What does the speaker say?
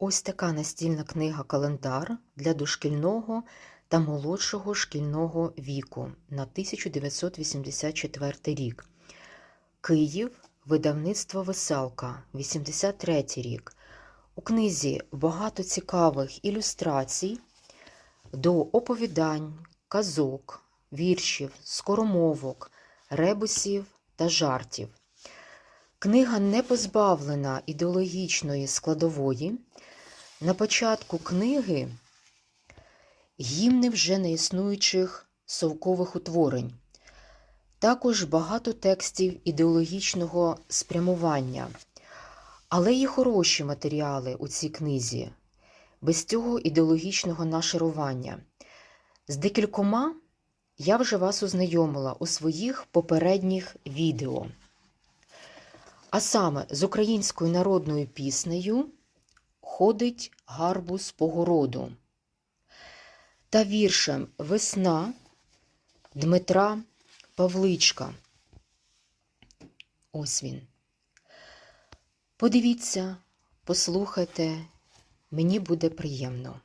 Ось така настільна книга-календар для дошкільного та молодшого шкільного віку на 1984 рік. Київ, видавництво Веселка, 83 рік. У книзі багато цікавих ілюстрацій до оповідань, казок, віршів, скоромовок, ребусів та жартів. Книга не позбавлена ідеологічної складової. На початку книги гімни вже неіснуючих совкових утворень. Також багато текстів ідеологічного спрямування. Але є хороші матеріали у цій книзі, без цього ідеологічного нашарування. З декількома я вже вас ознайомила у своїх попередніх відео. А саме з українською народною піснею Ходить гарбуз по городу та віршем Весна Дмитра Павличка. Ось він. Подивіться, послухайте, мені буде приємно.